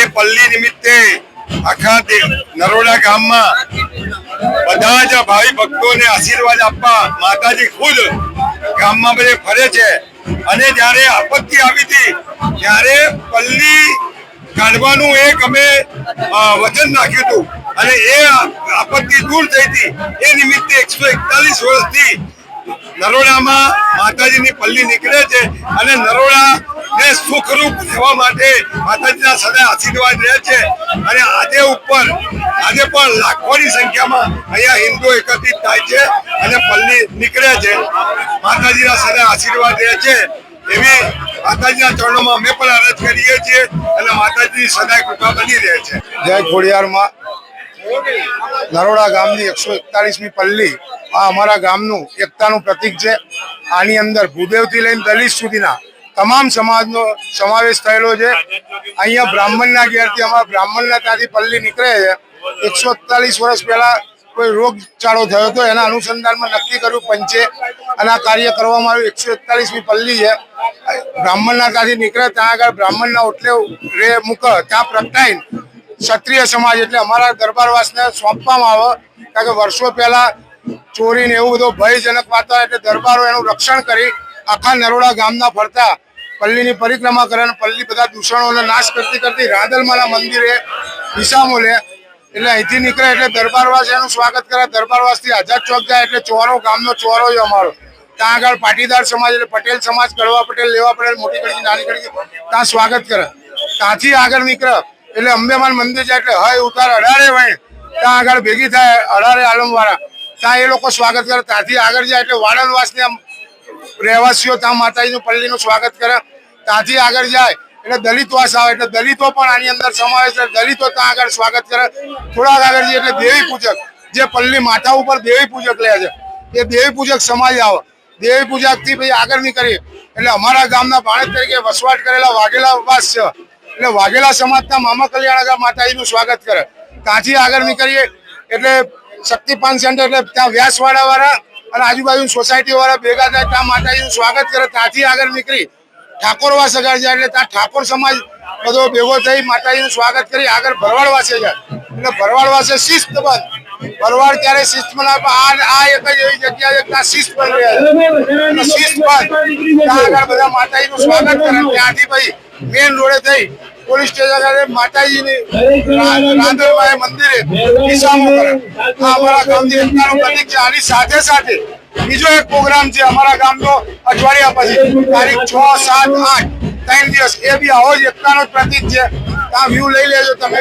એ પલ્લી નિમિત્તે આખા નરોડા ગામમાં બધા જ ભાવિ ભક્તોને આશીર્વાદ આપવા માતાજી ખુદ ગામમાં બધે ફરે છે. અને જ્યારે આપત્તિ આવી હતી, ત્યારે પલ્લી કાઢવાનું એક અમે વચન નાખ્યું હતું. અને એ આપત્તિ દૂર થઈ હતી. એ નિમિત્તે એકસો એકતાલીસ વર્ષથી નરોડામાં માતાજીની પલ્લી નીકળે છે. અને નરોડા ને સુખરૂપ રહેવા માટે માતાજીના સદા આશીર્વાદ રહે છે. અને આજે ઉપર, આજે પણ લાખોની સંખ્યામાં અહીંયા હિન્દુ એકત્રિત થાય છે અને પલ્લી નીકળે છે. માતાજીના સદા આશીર્વાદ રહે છે. એવી માતાજીના ચરણોમાં અમે પણ અરજ કરીએ છીએ અને માતાજીની સદાય કૃપા બની રહે છે. જય ખોડિયારમાં. નરોડા ગામની એકસો એકતાલીસમી પલ્લી. આ અમારા ગામનું એકતાનું પ્રતીક છે. આની અંદર ભૂદેવથી લઈને દલિત સુધીના તમામ સમાજનો સમાવેશ થયેલો છે. અહીંયા બ્રાહ્મણના ઘેરથી અમારા બ્રાહ્મણના ત્યાંથી પલ્લી નીકળે છે. એકસો વર્ષ પહેલા કોઈ રોગચાળો થયો હતો, એના અનુસંધાનમાં નક્કી કર્યું પંચે અને આ કાર્ય કરવામાં આવ્યું. એકસો એકતાલીસમી પલ્લી છે. બ્રાહ્મણના ત્યાંથી નીકળે, ત્યાં આગળ બ્રાહ્મણના ઓટલે રે મૂક, ત્યાં પ્રગટાઈને ક્ષત્રિય સમાજ એટલે અમારા દરબારવાસને સોંપવામાં આવે. કારણ કે વર્ષો પહેલા ચોરીને એવું બધું ભયજનક વાતાવરણ એટલે દરબારો એનું રક્ષણ કરી આખા નરોડા ગામના ફરતા. પલ્લીની પરિક્રમા કરે અને પલ્લી બધા દૂષણોને નાશ કરતી કરતી રાંદલમાના મંદિરે વિસામો લે એટલે અહીંથી નીકળે એટલે દરબારવાસ એનું સ્વાગત કરે. દરબારવાસથી આઝાદ ચોક જાય એટલે ચોરો, ગામનો ચોરો જ અમારો. ત્યાં આગળ પાટીદાર સમાજ એટલે પટેલ સમાજ, કડવા પટેલ, લેવા પટેલ, મોટી કડકી, નાની કડકી, ત્યાં સ્વાગત કરે. ત્યાંથી આગળ નીકળે એટલે અંબેમાન મંદિર જાય એટલે હય ઉતાર, અઢારે વણ ત્યાં આગળ ભેગી થાય અઢારે આલમવાળા. ત્યાં એ લોકો સ્વાગત કરે. ત્યાંથી આગળ જાય એટલે વાડનવાસની આમ રહેવાસીઓ ત્યાં માતાજીનું પલ્લીનું સ્વાગત કરે. ત્યાંથી આગળ જાય, એટલે દલિત વાસ આવે એટલે દલિતો પણ આની અંદર સમાવેશ છે દલિતો ત્યાં આગળ સ્વાગત કરે. થોડાક આગળ જઈએ એટલે દેવી પૂજક. જે પલ્લી માથા ઉપર દેવી પૂજક લે છે. એ દેવી પૂજક સમાજ આવે. દેવી પૂજકથી પછી આગળ નીકળીએ. એટલે અમારા ગામના ભાણેજ તરીકે વસવાટ કરેલા વાઘેલા વાસ છે. એટલે વાઘેલા સમાજના મામા કલ્યાણગા માતાજીનું સ્વાગત કરે. ત્યાંથી આગળ નીકળીએ એટલે શક્તિપાન સેન્ટર, એટલે ત્યાં વ્યાસવાડા વાળા અને આજુબાજુ સોસાયટી વાળા ભેગા થાય ત્યાં માતાજીનું સ્વાગત કરે, ત્યાંથી આગળ નીકળી ઠાકોરવા આગળ જાય એટલે ત્યાં ઠાકોર સમાજ બધો ભેગો થઈ માતાજીનું સ્વાગત કરી આગળ ભરવાડ વાસે જાય. એટલે ભરવાડ વાસે શિસ્તબદ્ધ ભરવાડ ક્યારે શિસ્ત બનાવે આ આ એક જ એવી જગ્યા છે ત્યાં શિસ્ત બની રહ્યા અને ત્યાં આગળ બધા માતાજીનું સ્વાગત કરે. ત્યાંથી પછી મેન રોડે થઈ પોલીસ સ્ટેશન આગળ માતાજીની રા- મંદિરે વિસામો કરે આ અમારા ગામની એકતાનું પ્રતીક છે. આની સાથે સાથે બીજો એક પ્રોગ્રામ છે અમારા ગામનો અઠવાડિયા પછી. તારીખ છ સાત આઠ ત્રણ દિવસ. એ બી આવો જ એકતાનો પ્રતિક છે. ત્યાં વ્યૂ લઈ લેજો તમે.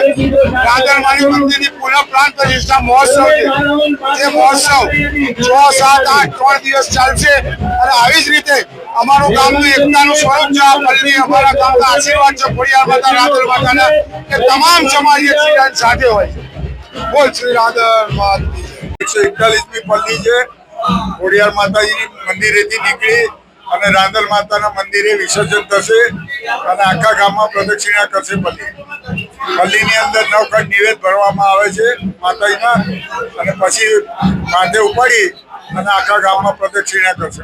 રાંદલમાની મંદિરની પુનઃ પ્રાણ પ્રતિષ્ઠા મહોત્સવ છે. જે મહોત્સવ છ, સાત, આઠ, ત્રણ દિવસ ચાલશે. અને આવી જ રીતે અમારું ગામનું એકતાનું સ્વરૂપ છે. આ પલ્લી અમારા ગામના આશીર્વાદ છે. ખોડિયાર માતા રાંદલ માતાના કે તમામ સમાજ એક સાથે હોય છે. બોલ શ્રી રાંદલ માતા. એકસો એકતાલીસમી પલ્લી છે. ખોડિયાર માતાજી મંદિરેથી નીકળી અને રાંદલ માતાના મંદિરે વિસર્જન થશે અને આખા ગામમાં પ્રદક્ષિણા કરશે પલ્લી. પલ્લીની અંદર નવખંડ નિવેદ ભરવામાં આવે છે માતાજીના અને પછી માથે ઉપાડી અને આખા ગામમાં પ્રદક્ષિણા કરશે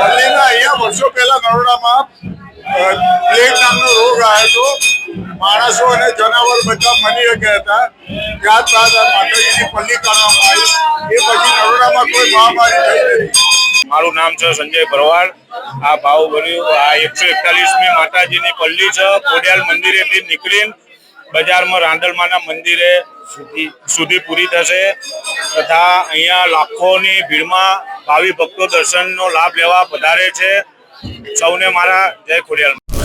પલ્લીના અહીંયા વર્ષો પહેલા નરોડામાં પ્લેગ નામનો રોગ આવ્યો હતો. માણસો અને જનાવર બધા મરી ગયા હતા. ત્યારબાદ આ માતાજીની પલ્લી કરવામાં આવી. એ પછી નરોડામાં કોઈ મહામારી થઈ નથી. મારું નામ છે સંજય ભરવાડ. આ ભાવ ભર્યું આ એકસો એકતાલીસમી માતાજીની પલ્લી છે. ખોડિયાલ મંદિરેથી નીકળીને બજારમાં રાંદલમાના મંદિરે સુધી સુધી પૂરી થશે. તથા અહીંયા લાખોની ભીડમાં ભાવિ ભક્તો દર્શનનો લાભ લેવા પધારે છે. સૌને મારા જય ખોડિયાલ.